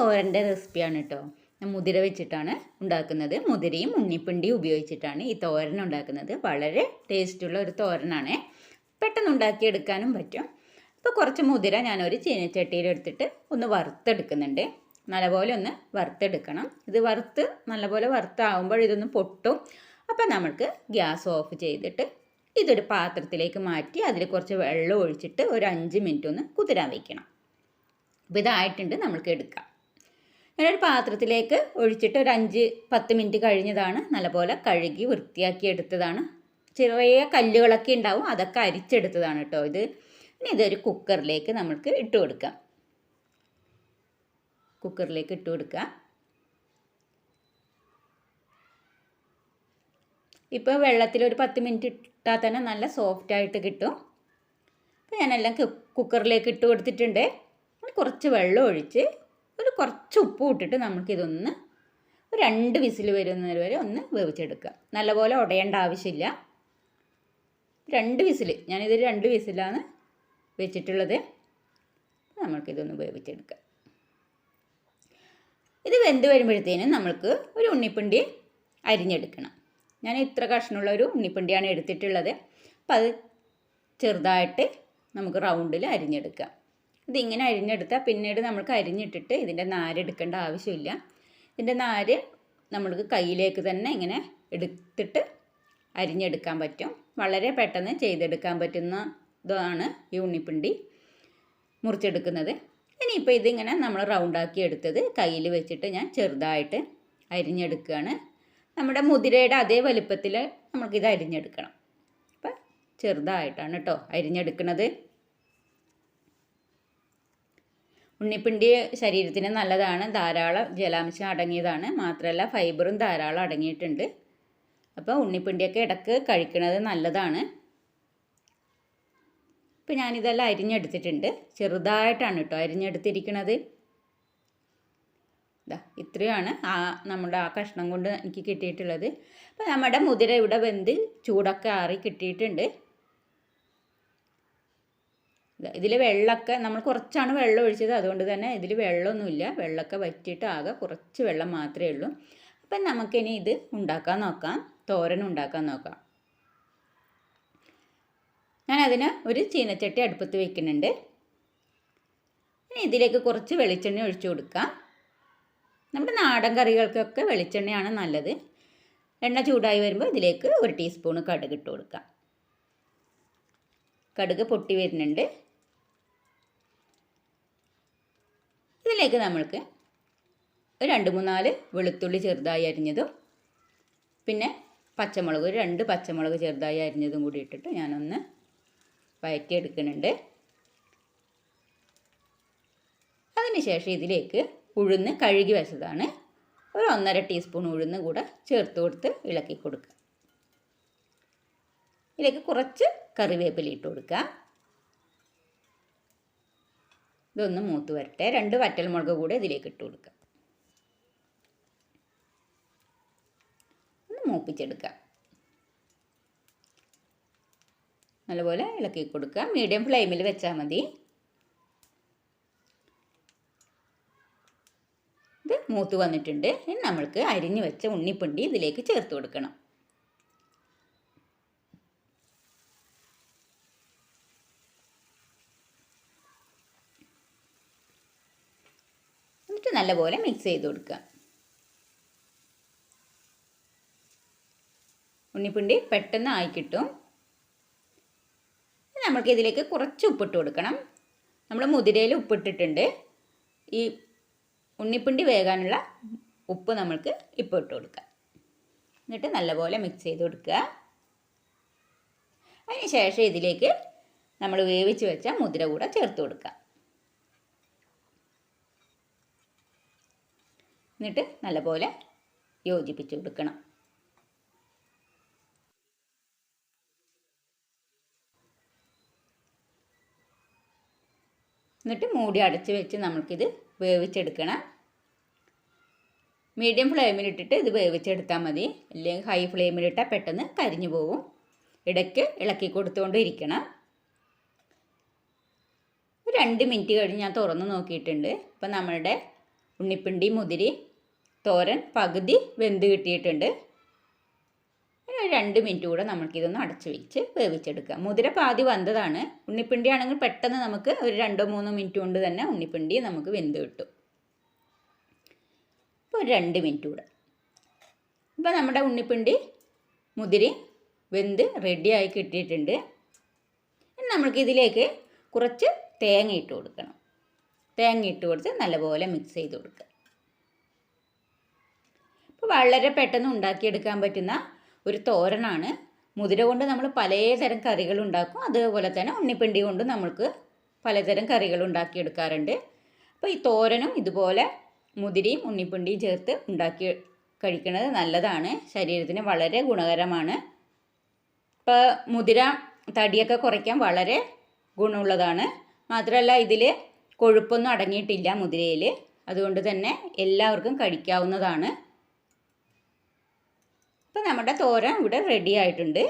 തോരന്റെ റെസിപ്പിയാണ് കേട്ടോ. മുതിര വെച്ചിട്ടാണ് ഉണ്ടാക്കുന്നത്. മുതിരയും ഉണ്ണിപ്പിണ്ടിയും ഉപയോഗിച്ചിട്ടാണ് ഈ തോരൻ ഉണ്ടാക്കുന്നത്. വളരെ ടേസ്റ്റുള്ള ഒരു തോരനാണ്. പെട്ടെന്ന് ഉണ്ടാക്കിയെടുക്കാനും പറ്റും. അപ്പോൾ കുറച്ച് മുതിര ഞാനൊരു ചീനച്ചട്ടിയിലെടുത്തിട്ട് ഒന്ന് വറുത്തെടുക്കുന്നുണ്ട്. നല്ലപോലെ ഒന്ന് വറുത്തെടുക്കണം. ഇത് വറുത്ത് നല്ലപോലെ വറുത്താവുമ്പോൾ ഇതൊന്ന് പൊട്ടും. അപ്പം നമുക്ക് ഗ്യാസ് ഓഫ് ചെയ്തിട്ട് ഇതൊരു പാത്രത്തിലേക്ക് മാറ്റി അതിൽ കുറച്ച് വെള്ളം ഒഴിച്ചിട്ട് ഒരു അഞ്ച് മിനിറ്റ് ഒന്ന് കുതിരാൻ വയ്ക്കണം അപ്പോൾ ഇതായിട്ടുണ്ട് നമ്മൾക്ക് എടുക്കാം. ഞാനൊരു പാത്രത്തിലേക്ക് ഒഴിച്ചിട്ട് ഒരു അഞ്ച് പത്ത് മിനിറ്റ് കഴിഞ്ഞതാണ് നല്ലപോലെ കഴുകി വൃത്തിയാക്കി എടുത്തതാണ്. ചെറിയ കല്ലുകളൊക്കെ ഉണ്ടാവും അതൊക്കെ അരിച്ചെടുത്തതാണ് കേട്ടോ ഇത്. ഇനി ഇതൊരു കുക്കറിലേക്ക് നമുക്ക് ഇട്ട് കൊടുക്കാം. കുക്കറിലേക്ക് ഇട്ട് കൊടുക്കുക ഇപ്പോൾ വെള്ളത്തിൽ ഒരു പത്ത് മിനിറ്റ് ഇട്ടാൽ തന്നെ നല്ല സോഫ്റ്റ് ആയിട്ട് കിട്ടും. അപ്പോൾ ഞാനെല്ലാം കുക്കറിലേക്ക് ഇട്ട് കൊടുത്തിട്ടുണ്ട്. കുറച്ച് വെള്ളം ഒഴിച്ച് ഒരു കുറച്ച് ഉപ്പ് ഇട്ടിട്ട് നമുക്കിതൊന്ന് ഒരു രണ്ട് വിസിൽ വരുന്നത് വരെ ഒന്ന് വേവിച്ചെടുക്കുക. നല്ലപോലെ ഉടയേണ്ട ആവശ്യമില്ല. രണ്ട് വിസിൽ. ഞാനിത് രണ്ട് വിസിലാണ് വെച്ചിട്ടുള്ളത്. നമുക്കിതൊന്ന് വേവിച്ചെടുക്കുക. ഇത് വെന്ത് വരുമ്പോഴത്തേനും നമ്മൾക്ക് ഒരു ഉണ്ണിപ്പിണ്ടി അരിഞ്ഞെടുക്കണം. ഞാൻ ഇത്ര കഷ്ണമുള്ള ഒരു ഉണ്ണിപ്പിണ്ടിയാണ് എടുത്തിട്ടുള്ളത്. അപ്പം അത് ചെറുതായിട്ട് നമുക്ക് റൗണ്ടിൽ അരിഞ്ഞെടുക്കാം. ഇതിങ്ങനെ അരിഞ്ഞെടുത്താൽ പിന്നീട് നമുക്ക് അരിഞ്ഞിട്ടിട്ട് ഇതിന്റെ നാരെടുക്കേണ്ട ആവശ്യമില്ല. ഇതിന്റെ നാര് നമ്മൾക്ക് കയ്യിലേക്ക് തന്നെ ഇങ്ങനെ എടുത്തിട്ട് അരിഞ്ഞെടുക്കാൻ പറ്റും. വളരെ പെട്ടെന്ന് ചെയ്തെടുക്കാൻ പറ്റുന്ന ഇതാണ് ഈ ഉണ്ണിപ്പിണ്ടി മുറിച്ചെടുക്കുന്നത്. ഇനിയിപ്പോൾ ഇതിങ്ങനെ നമ്മൾ റൗണ്ടാക്കി എടുത്തത് കയ്യിൽ വെച്ചിട്ട് ഞാൻ ചെറുതായിട്ട് അരിഞ്ഞെടുക്കുകയാണ്. നമ്മുടെ മുതിരയുടെ അതേ വലുപ്പത്തിൽ നമുക്കിത് അരിഞ്ഞെടുക്കണം. അപ്പം ചെറുതായിട്ടാണ് കേട്ടോ അരിഞ്ഞെടുക്കുന്നത്. ഉണ്ണിപ്പിണ്ടി ശരീരത്തിന് നല്ലതാണ്. ധാരാളം ജലാംശം അടങ്ങിയതാണ്. മാത്രമല്ല ഫൈബറും ധാരാളം അടങ്ങിയിട്ടുണ്ട്. അപ്പോൾ ഉണ്ണിപ്പിണ്ടിയൊക്കെ ഇടയ്ക്ക് കഴിക്കുന്നത് നല്ലതാണ്. ഇപ്പം ഞാനിതെല്ലാം അരിഞ്ഞെടുത്തിട്ടുണ്ട്. ചെറുതായിട്ടാണ് കേട്ടോ അരിഞ്ഞെടുത്തിരിക്കുന്നത് ഇതാ ഇത്രയാണ് ആ നമ്മുടെ ആ കഷ്ണം കൊണ്ട് എനിക്ക് കിട്ടിയിട്ടുള്ളത്. അപ്പോൾ നമ്മുടെ മുതിര ഇവിടെ വെന്ത് ചൂടൊക്കെ ആറി കിട്ടിയിട്ടുണ്ട്. ഇതിൽ വെള്ളമൊക്കെ നമ്മൾ കുറച്ചാണ് വെള്ളം ഒഴിച്ചത്. അതുകൊണ്ട് തന്നെ ഇതിൽ വെള്ളമൊന്നുമില്ല. വെള്ളമൊക്കെ വറ്റിയിട്ട് ആകെ കുറച്ച് വെള്ളം മാത്രമേ ഉള്ളൂ. അപ്പം നമുക്കിനി ഇത് ഉണ്ടാക്കാൻ നോക്കാം. തോരൻ ഉണ്ടാക്കാൻ നോക്കാം. ഞാൻ അതിന് ഒരു ചീനച്ചട്ടി അടുപ്പത്ത് വെക്കുന്നുണ്ട്. ഇനി ഇതിലേക്ക് കുറച്ച് വെളിച്ചെണ്ണ ഒഴിച്ചു കൊടുക്കാം. നമ്മുടെ നാടൻ കറികൾക്കൊക്കെ വെളിച്ചെണ്ണയാണ് നല്ലത്. എണ്ണ ചൂടായി വരുമ്പോൾ ഇതിലേക്ക് ഒരു ടീസ്പൂണ് കടുക് ഇട്ട് കൊടുക്കാം. കടുക് പൊട്ടി വരുന്നുണ്ട്. ഇതിലേക്ക് നമ്മൾക്ക് രണ്ട് മൂന്നാൽ വെളുത്തുള്ളി ചെറുതായി അരിഞ്ഞതും പിന്നെ പച്ചമുളക് ഒരു രണ്ട് പച്ചമുളക് ചെറുതായി അരിഞ്ഞതും കൂടി ഇട്ടിട്ട് ഞാനൊന്ന് വയറ്റി എടുക്കുന്നുണ്ട് അതിനുശേഷം ഇതിലേക്ക് ഉഴുന്ന് കഴുകി വെച്ചതാണ്. ഒരു ഒന്നര ടീസ്പൂൺ ഉഴുന്ന് കൂടെ ചേർത്ത് കൊടുത്ത് ഇളക്കി കൊടുക്കുക. ഇതിലേക്ക് കുറച്ച് കറിവേപ്പില ഇട്ട് കൊടുക്കുക. ഇതൊന്ന് മൂത്ത് വരട്ടെ. രണ്ട് വറ്റൽ വറ്റൽമുളക് കൂടെ ഇതിലേക്ക് ഇട്ട് കൊടുക്കുക ഒന്ന് മൂപ്പിച്ചെടുക്കുക നല്ലപോലെ ഇളക്കി കൊടുക്കുക മീഡിയം ഫ്ലെയിമിൽ വെച്ചാൽ മതി. ഇത് മൂത്ത് വന്നിട്ടുണ്ട്. നമ്മൾക്ക് അരിഞ്ഞു വെച്ച ഉണ്ണിപ്പിണ്ടി ഇതിലേക്ക് ചേർത്ത് കൊടുക്കണം. എന്നിട്ട് നല്ലപോലെ മിക്സ് ചെയ്ത് കൊടുക്കുക. ഉണ്ണിപ്പിണ്ടി പെട്ടെന്ന് ആയി കിട്ടും. നമ്മൾക്ക് ഇതിലേക്ക് കുറച്ച് ഉപ്പിട്ട് കൊടുക്കണം. നമ്മൾ മുതിരയിൽ ഉപ്പിട്ടിട്ടുണ്ട്. ഈ ഉണ്ണിപ്പിണ്ടി വേകാനുള്ള ഉപ്പ് നമ്മൾക്ക് ഇപ്പോൾ ഇട്ട് കൊടുക്കുക എന്നിട്ട് നല്ലപോലെ മിക്സ് ചെയ്ത് കൊടുക്കുക. അതിന് ശേഷം ഇതിലേക്ക് നമ്മൾ വേവിച്ച് വെച്ച മുതിര കൂടെ ചേർത്ത് കൊടുക്കുക എന്നിട്ട് നല്ലപോലെ യോജിപ്പിച്ച് കൊടുക്കണം. എന്നിട്ട് മൂടി അടച്ച് വെച്ച് നമുക്കിത് വേവിച്ചെടുക്കണം. മീഡിയം ഫ്ലെയിമിലിട്ടിട്ട് ഇത് വേവിച്ചെടുത്താൽ മതി. അല്ലെങ്കിൽ ഹൈ ഫ്ലെയിമിലിട്ടാൽ പെട്ടെന്ന് കരിഞ്ഞു പോകും ഇടയ്ക്ക് ഇളക്കി കൊടുത്തുകൊണ്ടിരിക്കണം. രണ്ട് മിനിറ്റ് കഴിഞ്ഞ് ഞാൻ തുറന്ന് നോക്കിയിട്ടുണ്ട്. ഇപ്പം നമ്മളുടെ ഉണ്ണിപ്പിണ്ടി മുതിരി തോരൻ പകുതി വെന്ത് കിട്ടിയിട്ടുണ്ട്. രണ്ട് മിനിറ്റ് കൂടെ നമുക്കിതൊന്ന് അടച്ചു വെച്ച് വേവിച്ചെടുക്കുക മുതിര പാതി വന്നതാണ്. ഉണ്ണിപ്പിണ്ടി ആണെങ്കിൽ പെട്ടെന്ന് നമുക്ക് ഒരു രണ്ടോ മൂന്നോ മിനിറ്റ് കൊണ്ട് തന്നെ ഉണ്ണിപ്പിണ്ടി നമുക്ക് വെന്ത് കിട്ടും. ഇപ്പോൾ രണ്ട് മിനിറ്റ് കൂടെ. ഇപ്പോൾ നമ്മുടെ ഉണ്ണിപ്പിണ്ടി മുതിരി വെന്ത് റെഡിയായി കിട്ടിയിട്ടുണ്ട്. നമ്മൾക്കിതിലേക്ക് കുറച്ച് തേങ്ങ ഇട്ട് കൊടുക്കണം. തേങ്ങ ഇട്ട് കൊടുത്ത് നല്ലപോലെ മിക്സ് ചെയ്ത് കൊടുക്കുക വളരെ പെട്ടെന്ന് ഉണ്ടാക്കിയെടുക്കാൻ പറ്റുന്ന ഒരു തോരനാണ്. മുതിര കൊണ്ട് നമ്മൾ പലതരം കറികൾ ഉണ്ടാക്കും. അതുപോലെ തന്നെ ഉണ്ണിപ്പിണ്ടി കൊണ്ട് നമ്മൾക്ക് പലതരം കറികൾ ഉണ്ടാക്കിയെടുക്കാറുണ്ട്. അപ്പോൾ ഈ തോരനും ഇതുപോലെ മുതിരയും ഉണ്ണിപ്പിണ്ടിയും ചേർത്ത് ഉണ്ടാക്കി കഴിക്കുന്നത് നല്ലതാണ്. ശരീരത്തിന് വളരെ ഗുണകരമാണ്. ഇപ്പോൾ മുതിര തടിയൊക്കെ കുറയ്ക്കാൻ വളരെ ഗുണമുള്ളതാണ്. മാത്രമല്ല ഇതിൽ കൊഴുപ്പൊന്നും അടങ്ങിയിട്ടില്ല മുതിരയിൽ അതുകൊണ്ട് തന്നെ എല്ലാവർക്കും കഴിക്കാവുന്നതാണ്. ഇപ്പം നമ്മുടെ തോരൻ ഇവിടെ റെഡി ആയിട്ടുണ്ട്.